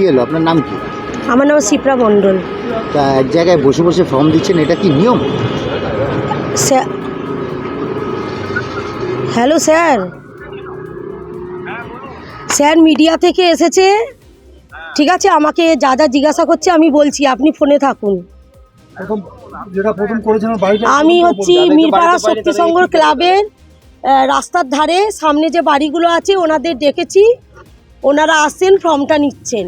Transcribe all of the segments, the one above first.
BLO আপনার নাম কি? আমার নাম শিপ্রা মণ্ডল। তা এক জায়গায় বসে বসে ফর্ম দিচ্ছেন এটা কি নিয়ম? Sir hello sir. Sir media থেকে এসেছে। ঠিক আছে আমাকে যা যা জিজ্ঞাসা করছে আমি বলছি আপনি ফোনে থাকুন। আমি হচ্ছি মিরপাড়া শক্তি সংঘ ক্লাবের রাস্তার ধারে সামনে যে বাড়িগুলো আছে ওনাদের ডেকেছি। ওনারা আসছেন ফর্মটা নিচ্ছেন।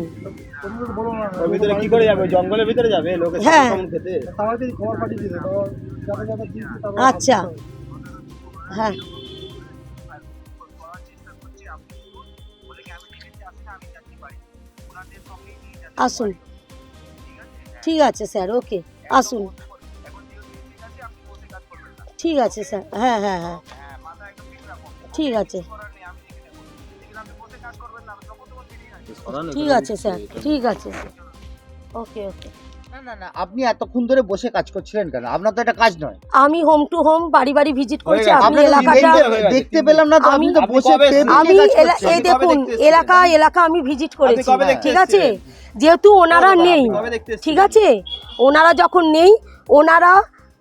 ভিতরে কি করে যাবে? জঙ্গলের ভিতরে যাবে? লোকে হ্যাঁ। আচ্ছা। হ্যাঁ। আসুন। ঠিক আছে স্যার। ওকে। আসুন। ঠিক আছে স্যার। হ্যাঁ হ্যাঁ হ্যাঁ। ঠিক আছে। ঠিক আছে স্যার। ঠিক আছে ওকে ওকে। না না না আপনি এতক্ষণ ধরে বসে কাজ করছিলেন কেন? আপনার তো এটা কাজ নয়। আমি হোম টু হোম বাড়ি বাড়ি ভিজিট করছি আপনি এলাকাটা দেখতে- পেলাম না তো আপনি তো বসে আমি এলা- এই দেখুন এলাকা এলাকা আমি ভিজিট করেছি। ঠিক আছে? যেহেতু ওনারা নেই? ঠিক আছে? ওনারা যখন নেই ওনারা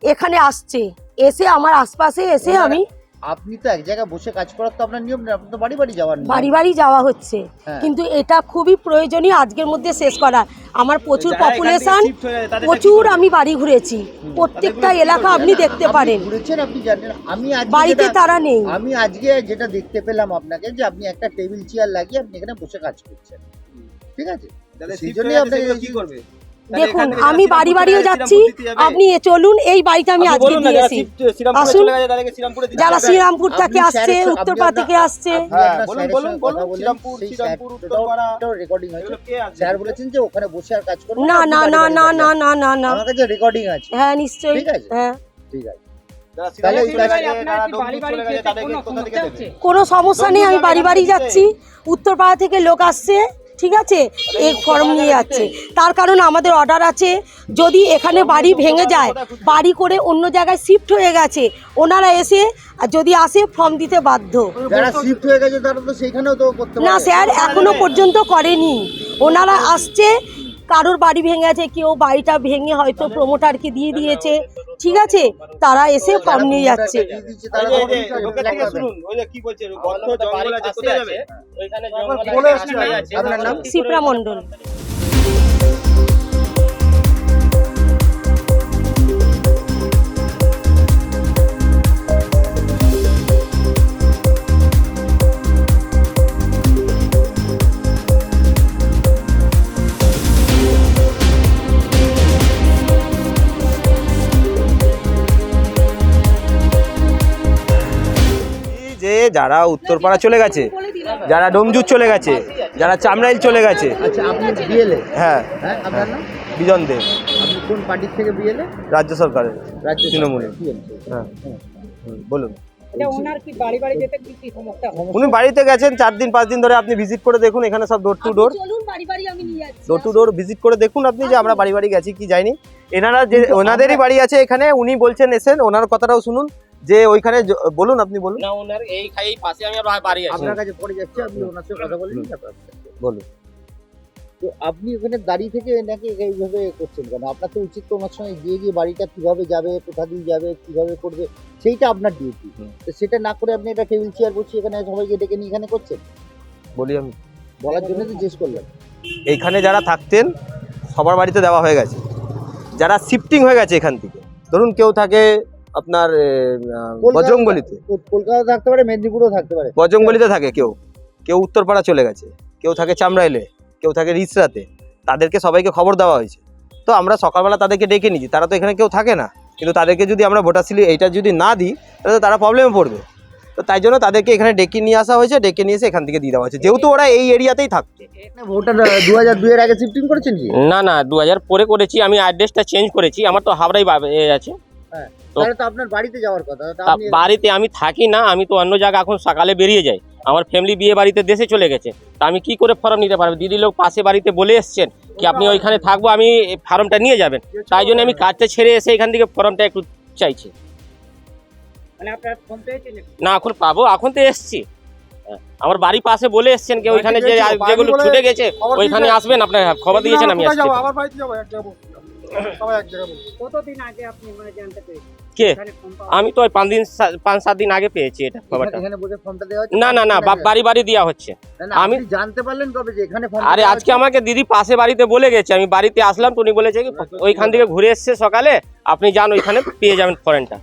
এখানে আসছে। এসে আমার আশপাশে এসে আমি আপনি তো এক জায়গায় বসে কাজ করার তো আপনার নিয়ম নেই আপনি তো বাড়ি বাড়ি যাওয়ার নিয়ম। বাড়ি বাড়ি যাওয়া হচ্ছে। হ্যাঁ। কিন্তু এটা খুবই প্রয়োজনীয় আজকের মধ্যে শেষ করা। আমার প্রচুর যারা এখান থেকে পপুলেশন shift হয়ে যায়, তাদের প্রচুর আমি বাড়ি ঘুরেছি। প্রত্যেকটা এলাকা আপনি দেখতে আপনি পারেন। ঘুরেছেন আপনি জানেন। আমি আজকে বাড়িতে যেটা- তারা নেই। আমি আজকে যেটা দেখতে পেলাম আপনাকে যে আপনি একটা টেবিল চেয়ার লাগিয়ে আপনি এখানে বসে কাজ করছেন। ঠিক আছে? যাদের সেই shift জন্যই হয়ে গেছে, আপনাকে সেগুলো কি করবে? দেখুন থেকে যারা আমি বাড়ি বাড়িও যাচ্ছি। আপনি চলুন এই বাড়িটা আমি আজকে দিয়েছি। আসুন। যারা শ্রীরামপুর থেকে আসছে উত্তরপাড়া থেকে আসছে। হ্যাঁ, না না না না না না না না রেকর্ডিং আছে। হ্যাঁ নিশ্চয়ই। ঠিক আছে। হ্যাঁ। ঠিক আছে। কোনো সমস্যা নেই আমি বাড়ি বাড়ি। যাচ্ছি। উত্তরপাড়া থেকে লোক আসছে ঠিক আছে? এই ফর্ম নিয়ে যাচ্ছে। তার কারণ আমাদের অর্ডার আছে। যদি এখানে বাড়ি ভেঙে যায় বাড়ি করে অন্য জায়গায় শিফট হয়ে গেছে ওনারা এসে যদি আসে ফর্ম দিতে বাধ্য। হয়ে না স্যার এখনও পর্যন্ত করেনি। ওনারা আসছে কারোর বাড়ি ভেঙে আছে কেউ বাড়িটা ভেঙে হয়তো প্রমোটারকে দিয়ে দিয়েছে। ঠিক আছে? তারা এসে ফর্ম নিয়ে যাচ্ছে। দিয়ে দিচ্ছে, যারা উত্তরপাড়া চলে গেছে যারা ডোমজুর চলে গেছে যারা চামড়াইল চলে গেছে। আচ্ছা হ্যাঁ। হ্যাঁ বিজন দেব। কোন পার্টির থেকে বিএলএ? রাজ্য সরকারের রাজ্য তৃণমূলে। হ্যাঁ। হুম, বলুন। এটা ওনার কি বাড়ি বাড়ি যেতে কি কি সমস্যা? হয়? উনি বাড়িতে গেছেন চার দিন পাঁচ দিন ধরে আপনি ভিজিট করে দেখুন এখানে সব ডোর টু ডোর চলুন বাড়ি বাড়ি আমি নিয়ে যাচ্ছি ডোর টু ডোর ভিজিট করে দেখুন আপনি যে আমরা বাড়ি বাড়ি গেছি কি যাইনি। এনারা যে ওনাদেরই বাড়ি আছে এখানে উনি বলছেন এসেন ওনার কথাটাও শুনুন। যে ওইখানে বলুন আপনি বলুন। না ওনার এই খাই পাশে আমি বাড়ি আছে। আপনার কাছে পড়ে যাচ্ছে আপনি ওনার সাথে কথা বলে নিন বলুন। তো আপনি ওখানে দাঁড়িয়ে থেকে নাকি এইভাবে করছেন কেন? আপনার তো উচিত তো ওনার সঙ্গে গিয়ে গিয়ে বাড়িটা কীভাবে যাবে কোথা দিয়ে যাবে কীভাবে করবে সেইটা আপনার ডিউটি। তো সেটা না করে আপনি একটা টেবিল চেয়ার বসিয়ে এখানে সবাইকে ডেকে নিয়ে এখানে করছেন? বলি আমি। বলার জন্য তো জিজ্ঞেস করলাম। এইখানে যারা থাকতেন সবার বাড়িতে দেওয়া হয়ে গেছে। যারা শিফটিং হয়ে গেছে এখান থেকে। ধরুন কেউ থাকে আপনার বজরংবলিতে। কলকাতা থাকতে পারে মেদিনীপুরও থাকতে পারে। বজরংবলিতে থাকে কেউ। কেউ উত্তরপাড়া চলে গেছে কেউ থাকে চামড়াইলে কেউ থাকে রিসরাতে। তাদেরকে সবাইকে খবর দেওয়া হয়েছে। তো আমরা সকালবেলা তাদেরকে ডেকে নিয়েছি তারা তো এখানে কেউ থাকে না। কিন্তু তাদেরকে যদি আমরা ভোটার স্লিপ এইটা যদি না দিই তাহলে তো তারা প্রবলেমে পড়বে। তো তাই জন্য তাদেরকে এখানে ডেকে নিয়ে আসা হয়েছে ডেকে নিয়ে এসে এখান থেকে দিয়ে দেওয়া হয়েছে। যেহেতু ওরা এই এরিয়াতেই থাকতো ভোটার দু হাজার দুইয়ের আগে শিফটিং করেছেন না না দু হাজার পরে করেছি। আমি অ্যাড্রেসটা চেঞ্জ করেছি। আমার তো হাবড়াই এ আছে। তাহলে তো আপনার বাড়িতে যাওয়ার কথা। আমি থাকি না আমি তো অন্য জায়গায় এখন সকালে বেরিয়ে যাই। আমার ফ্যামিলি বিয়ে বাড়িতে দেশে চলে গেছে। তা আমি কি করে ফর্ম নিতে পারব? দিদি লোক পাশে বাড়িতে বলে এসছেন কি আপনি ওইখানে থাকব আমি ফর্মটা নিয়ে যাবেন। তাই জন্য আমি কাজটা ছেড়ে এসে এখান থেকে ফর্মটা একটু চাইছি। মানে না এখন পাবো এখন তো এসছি। আমার বাড়ির পাশে বলে এসছেন কি ওইখানে যে যেগুলো ছুটে গেছে ওইখানে আসবেন আপনার খবর দিয়েছেন আমি আসছি। সবাই এক জায়গায় কতদিন আগে আপনি মানে জানতে পেরেছেন? কে? আমি তো ওই পাঁচ দিন পাঁচ সাত দিন আগে পেয়েছি এটা খবরটা না না না বাড়ি বাড়ি দেওয়া হচ্ছে। আমি- জানতে পারলেন কবে যে এখানে আরে আজকে আমাকে দিদি পাশে বাড়িতে বলে গেছে আমি বাড়িতে আসলাম তো উনি বলেছে কি ওইখান থেকে ঘুরে এসছে সকালে আপনি যান ওইখানে পেয়ে যাবেন ফরেনটা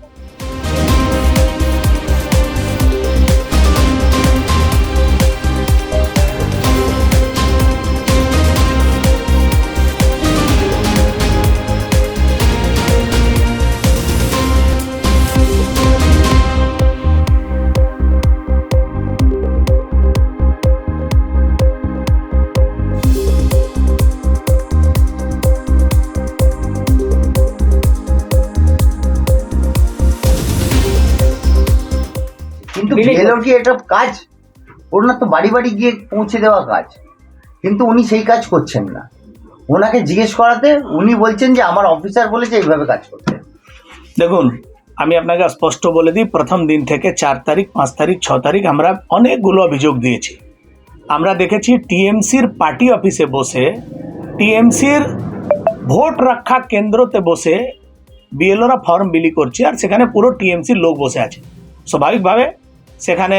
বিএলওর কি এটা কাজ। ওনার তো বাড়ি বাড়ি গিয়ে পৌঁছে দেওয়া কাজ। কিন্তু উনি সেই কাজ করছেন না। ওনাকে জিজ্ঞেস করাতে উনি বলছেন যে, আমার অফিসার বলেছে এইভাবে কাজ করতে। দেখুন, আমি আপনাকে স্পষ্ট বলে দিই, প্রথম দিন থেকে চার তারিখ, পাঁচ তারিখ, ছ তারিখ আমরা অনেকগুলো অভিযোগ দিয়েছি। আমরা দেখেছি টিএমসির পার্টি অফিসে বসে, টিএমসির ভোট রক্ষা কেন্দ্রতে বসে বিএলওরা ফর্ম বিলি করছে আর সেখানে পুরো টিএমসির লোক বসে আছে। স্বাভাবিকভাবে সেখানে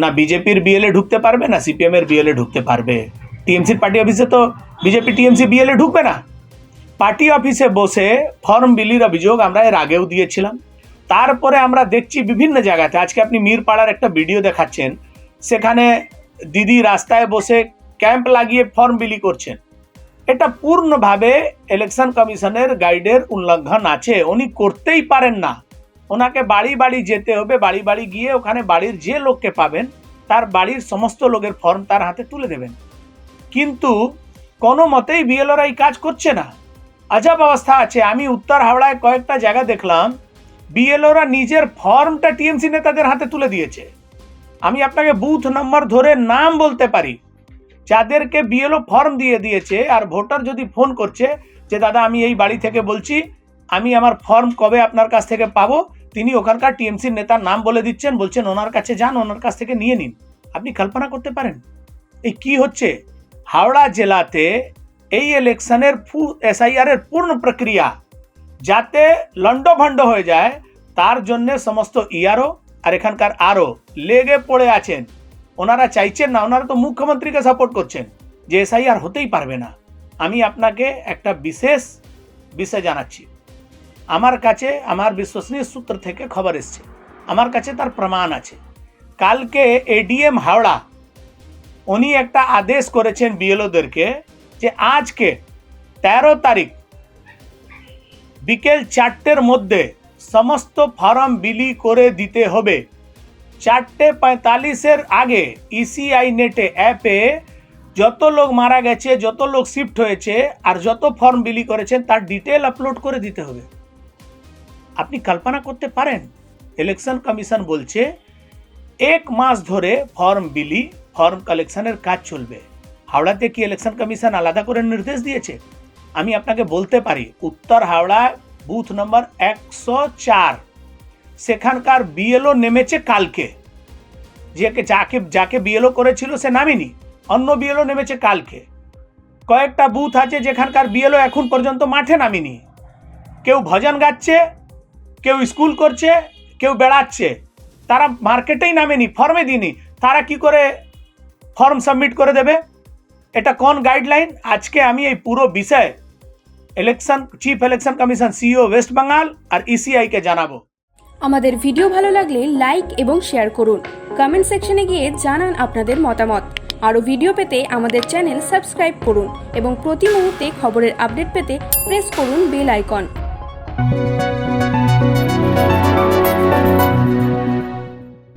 না বিজেপির বিএলএ ঢুকতে পারবে না সিপিএমের বিএলএ ঢুকতে পারবে। টিএমসির পার্টি অফিসে তো বিজেপি টিএমসি বিএলএ ঢুকবে না। পার্টি অফিসে বসে ফর্ম বিলির অভিযোগ আমরা এর আগেও দিয়েছিলাম। তারপরে আমরা দেখছি বিভিন্ন জায়গাতে, আজকে আপনি মিরপাড়ার একটা ভিডিও দেখাচ্ছেন, সেখানে দিদি রাস্তায় বসে ক্যাম্প লাগিয়ে ফর্ম বিলি করছেন। এটা পূর্ণভাবে ইলেকশন কমিশনের গাইডের উল্লঙ্ঘন আছে, উনি করতেই পারেন না। ওনাকে বাড়ি বাড়ি যেতে হবে, বাড়ি বাড়ি গিয়ে ওখানে বাড়ির যে লোককে পাবেন, তার বাড়ির সমস্ত লোকের ফর্ম তার হাতে তুলে দেবেন। কিন্তু কোনো মতেই বিএলওরা এই কাজ করছে না। আজব অবস্থা আছে। আমি উত্তর হাওড়ায় কয়েকটা জায়গা দেখলাম। বিএলওরা নিজের ফর্মটা টিএমসি নেতাদের হাতে তুলে দিয়েছে। আমি আপনাকে বুথ নম্বর ধরে নাম বলতে পারি। যাদেরকে বিএলও ফর্ম দিয়ে দিয়েছে আর ভোটার যদি ফোন করছে যে, দাদা, আমি এই বাড়ি থেকে বলছি, আমি আমার ফর্ম কবে আপনার কাছ থেকে পাবো? তিনি ওখানকার টিএমসির নেতার নাম বলে দিচ্ছেন, বলছেন, ওনার কাছে যান, ওনার কাছ থেকে নিয়ে নিন। আপনি কল্পনা করতে পারেন? এই কি হচ্ছে? হাওড়া জেলাতে এই ইলেকশনের এসআইআর এর পূর্ণ প্রক্রিয়া যাতে লন্ডভন্ড হয়ে যায়, তার জন্য সমস্ত ইয়ারও আর এখানকার আরও লেগে পড়ে আছেন। ওনারা চাইছেন না, ওনারা তো মুখ্যমন্ত্রীকে সাপোর্ট করছেন, যে এসআইআর হতেই পারবে না। আমি আপনাকে একটা বিশেষ বিষয় জানাচ্ছি। আমার কাছে, আমার বিশ্বসনীয় সূত্র থেকে খবর এসছে। আমার কাছে তার প্রমাণ আছে। কালকে এডিএম হাওড়া, উনি একটা আদেশ করেছেন বিএলওদেরকে যে আজকে তেরো তারিখ বিকেল চারটের মধ্যে সমস্ত ফর্ম বিলি করে দিতে হবে। চারটে পঁয়তাল্লিশের আগে ইসিআই নেটে অ্যাপে যত লোক মারা গেছে, যত লোক শিফট হয়েছে আর যত ফর্ম বিলি করেছেন, তার ডিটেল আপলোড করে দিতে হবে। আপনি কল্পনা করতে পারেন ইলেকশন কমিশন বলছে, এক মাস ধরে ফর্ম বিলি ফর্ম কালেকশনের কাজ চলবে। হাওড়াতে কি ইলেকশন কমিশন আলাদা করে নির্দেশ দিয়েছে? আমি আপনাকে বলতে পারি, উত্তর হাওড়া বুথ নম্বর একশো চার। সেখানকার বিএলও নেমেছে কালকে। যে যাকে যাকে বিএলও করেছিল সে নামেনি, অন্য বিএলও নেমেছে কালকে। কয়েকটা বুথ আছে যেখানকার বিএলও এখন পর্যন্ত মাঠে নামেনি। কেউ ভজন গাচ্ছে কেউ স্কুল করছে, কেউ বেড়াচ্ছে, তারা মার্কেটেই নামেনি ফর্মে দিনি তারা কি করে ফর্ম সাবমিট করে দেবে? এটা কোন গাইডলাইন আজকে আমি এই পুরো বিষয় election chief election commission CEO West Bengal আর ইসিআইকে জানাব। আমাদের ভিডিও ভালো লাগলে লাইক এবং শেয়ার করুন। কমেন্ট সেকশনে গিয়ে জানান আপনাদের মতামত। আরও ভিডিও পেতে আমাদের চ্যানেল সাবস্ক্রাইব করুন এবং প্রতি মুহূর্তে খবরের আপডেট পেতে প্রেস করুন বেল আইকন